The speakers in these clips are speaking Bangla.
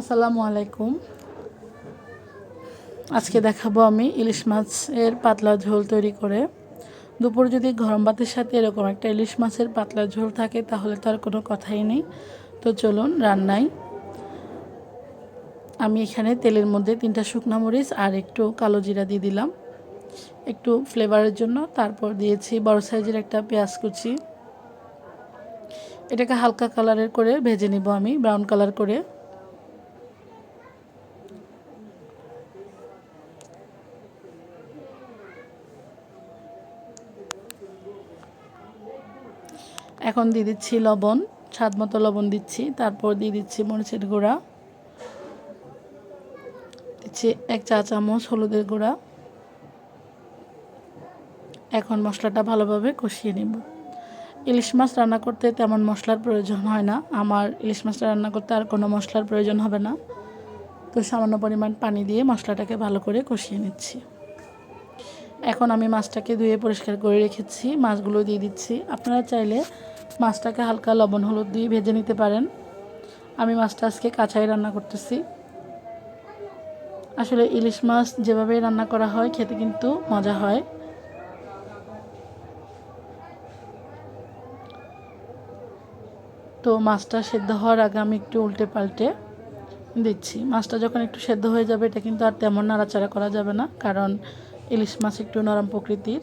আসসালামু আলাইকুম। আজকে দেখাবো আমি ইলিশ মাছের পাতলা ঝোল তৈরি করে। দুপুর যদি গরম ভাতের সাথে এরকম একটা ইলিশ মাছের পাতলা ঝোল থাকে, তাহলে তো আর কোনো কথাই নেই। তো চলুন রান্নাই। আমি এখানে তেলের মধ্যে তিনটা শুকনো মরিচ আর একটু কালো জিরা দিয়ে দিলাম। একটু ফ্লেভারের জন্য তারপর দিয়েছি বড় সাইজের একটা পেঁয়াজ কুচি। এটাকে হালকা কালারের করে ভেজে নিব আমি, ব্রাউন কালার করে। এখন দিয়ে দিচ্ছি লবণ, স্বাদ মতো লবণ দিচ্ছি, তারপর দিয়ে দিচ্ছি মরিচের গুঁড়া। দিচ্ছি এক চা চামচ হলুদের গুঁড়া। এখন মশলাটা ভালোভাবে কষিয়ে নেব। ইলিশ মাছ রান্না করতে তেমন মশলার প্রয়োজন হয় না। আমার ইলিশ মাছটা রান্না করতে আর কোনো মশলার প্রয়োজন হবে না। তো সামান্য পরিমাণ পানি দিয়ে মশলাটাকে ভালো করে কষিয়ে নিচ্ছি। এখন আমি মাছটাকে ধুয়ে পরিষ্কার করে রেখেছি। মাছগুলো দিয়ে দিচ্ছি। আপনারা চাইলে মাছটাকে হালকা লবণ হলুদ দিয়ে ভেজে নিতে পারেন। আমি মাছটা আজকে কাঁচাই রান্না করতেছি। আসলে ইলিশ মাছ যেভাবে রান্না করা হয়, খেতে কিন্তু মজা হয়। তো মাছটা সেদ্ধ হওয়ার আগে আমি একটু উল্টে পাল্টে দিচ্ছি। মাছটা যখন একটু সেদ্ধ হয়ে যাবে, এটা কিন্তু আর তেমন নাড়াচাড়া করা যাবে না, কারণ ইলিশ মাছ একটু নরম প্রকৃতির।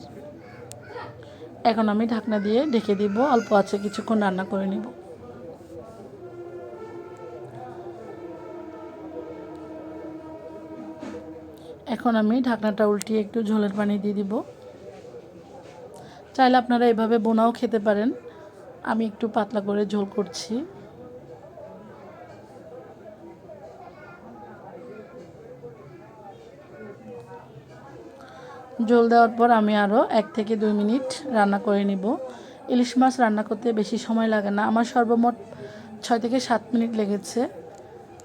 এখন আমি ঢাকনা দিয়ে ঢেকে দিব, অল্প আছে, কিছুক্ষণ রান্না করে নিব। এখন আমি ঢাকনাটা উল্টিয়ে একটু ঝোলের পানি দিয়ে দিব। চাইলে আপনারা এভাবে বোনাও খেতে পারেন। আমি একটু পাতলা করে ঝোল করছি। জল দেওয়ার পর আমি আরও এক থেকে দুই মিনিট রান্না করে নিব। ইলিশ মাছ রান্না করতে বেশি সময় লাগে না। আমার সর্বমোট ছয় থেকে সাত মিনিট লেগেছে।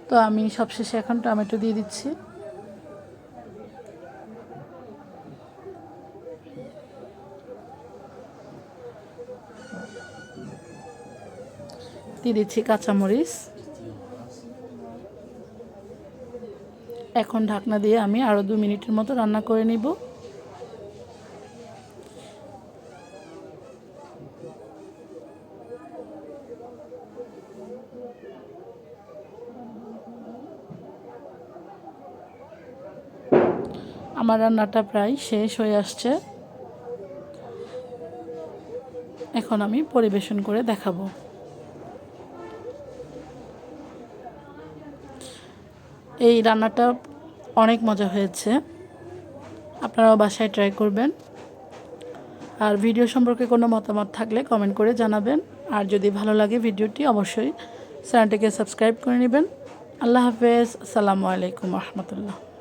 তো আমি সবশেষে এখন টমেটো দিয়ে দিচ্ছি। দিয়ে দিচ্ছি কাঁচামরিচ। এখন ঢাকনা দিয়ে আমি আরও দু মিনিটের মতো রান্না করে নিব। আমার রান্নাটা প্রায় শেষ হয়ে আসছে। এখন আমি পরিবেশন করে দেখাবো। এই রান্নাটা অনেক মজা হয়েছে। আপনারাও বাসায় ট্রাই করবেন। আর ভিডিও সম্পর্কে কোনো মতামত থাকলে কমেন্ট করে জানাবেন। আর যদি ভালো লাগে ভিডিওটি, অবশ্যই চ্যানেলটিকে সাবস্ক্রাইব করে নেবেন। আল্লাহ হাফেজ। আসসালামু আলাইকুম রহমতুল্লাহ।